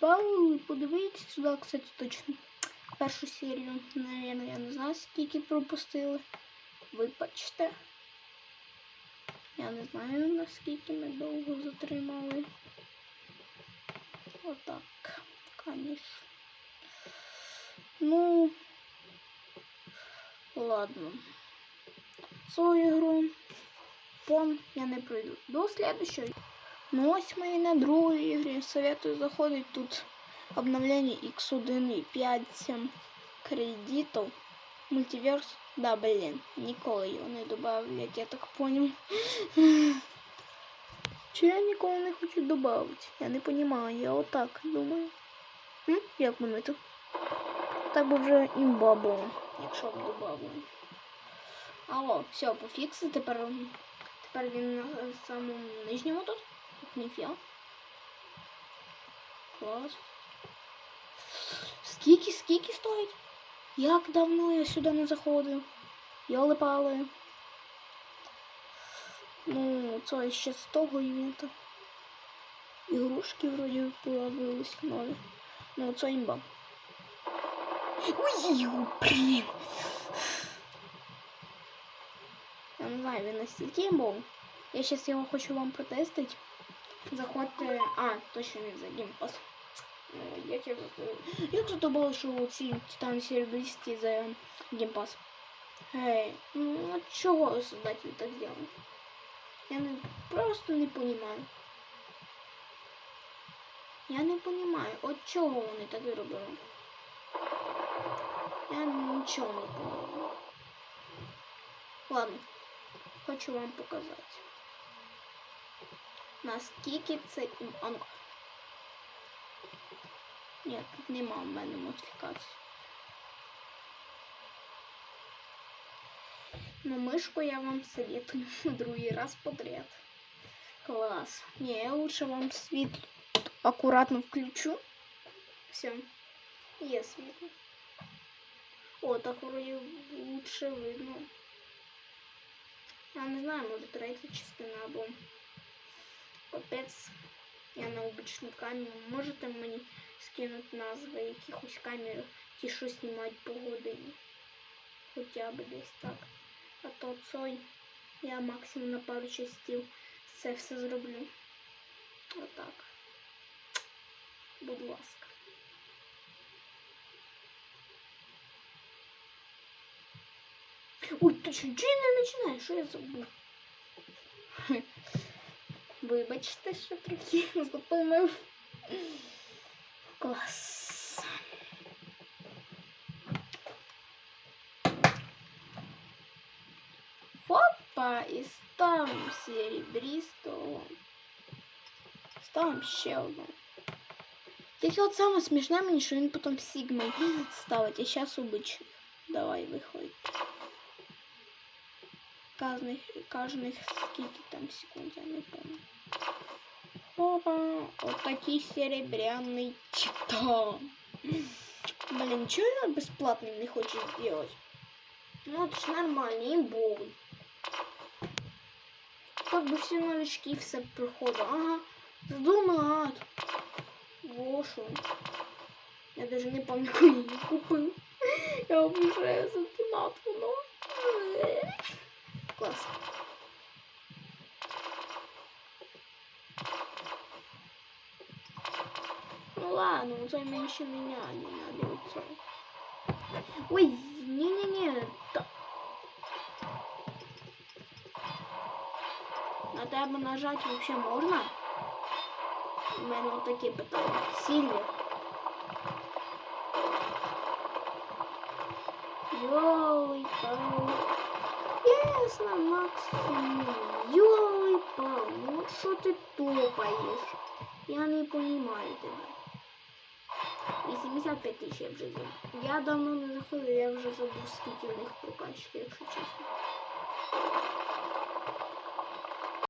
добавили. Подивіться сюди, кстати, точно. Першу серію, наверное, я не знаю, скільки пропустили. Вибачте. Я не знаю, наскільки ми довго затримали. Отак, конечно. Ну, ладно. Цю ігру пон я не пройду. До следующої. Ну ось ми і на другій ігрі. Советую заходить тут обновление X1 і 5 кредитів. Мультиверс. Да, блин, ніколи його не добавлять, я так понял. Чи я ніколи не хочу добавити? Я не понимаю, я отак думаю. М? Як воно це? Так би вже імба було, якщо б добавили. Алло, все, пофікси, тепер, тепер він на самому нижньому тут. Ніфіга. Клас. Скільки, скільки стоїть? Як давно я сюди не заходив? Йоли пали. Ну, це ще з того івента. Ігрушки вроді появились нові. Ну, це імба. Ой, блін. Я не знаю, він настільки імбов. Я зараз його хочу вам протестити. Заходьте. А, точно не за геймпас. Ну, Як я Як тут було, що ці Титан серебристі за геймпас? Эй, ну от чого создатель так сделал? Я не, просто не понимаю. Я не понимаю, от чого вони так робили. Я нічого не понимаю. Ладно, хочу вам показати. Наскільки це ім- а ну-ка. Ні, тут нема в мене модифікації. Но мышку я вам советую другий раз подряд. Класс. Не, я лучше вам свет аккуратно включу. Все. Є світло. О, так вроде лучше видно. Я не знаю, може третя частина або капець. Я на обичну камеру. Можете мені скинути назви якихось камер, ті, що знімають по годині. Хоча б десь так. А то цой я максимум на пару частів це все зроблю. Отак. Будь ласка. Ой, ти що, чого не починаєш? Що я забув? Вибачте, що трохи запомнив. Клас. Опа, і ставимо серебристого. Ставимо ще одну. Тільки от саме смішне мені, що він потім сігмой ставить, а зараз обичний. Давай, виходь. Кожних, кожних скільки там секунд, я не помню. Опа, вот такий серебряный титан. Блин, чего я бесплатным не хочу сделать? Ну, это ж нормальный, имбовый. Как бы все новички все приходят. Ага, донат. Вошу. Я даже не помню, какой я її купив. Я обожаю за донат, воно. Класс. Ладно, у тебя меньше меня не надо вот. Ой, не-не-не. На тебе нажать вообще можна? У мене вот такі питання. Сильвер. Йолий пал. Ясно, максимум. Йолий пал. Ну що ти топаєш? Я не понимаю тебе. 85 тисяч я вже зробив. Я давно не заходив, я вже забув, скільки в них прокачки, якщо чесно.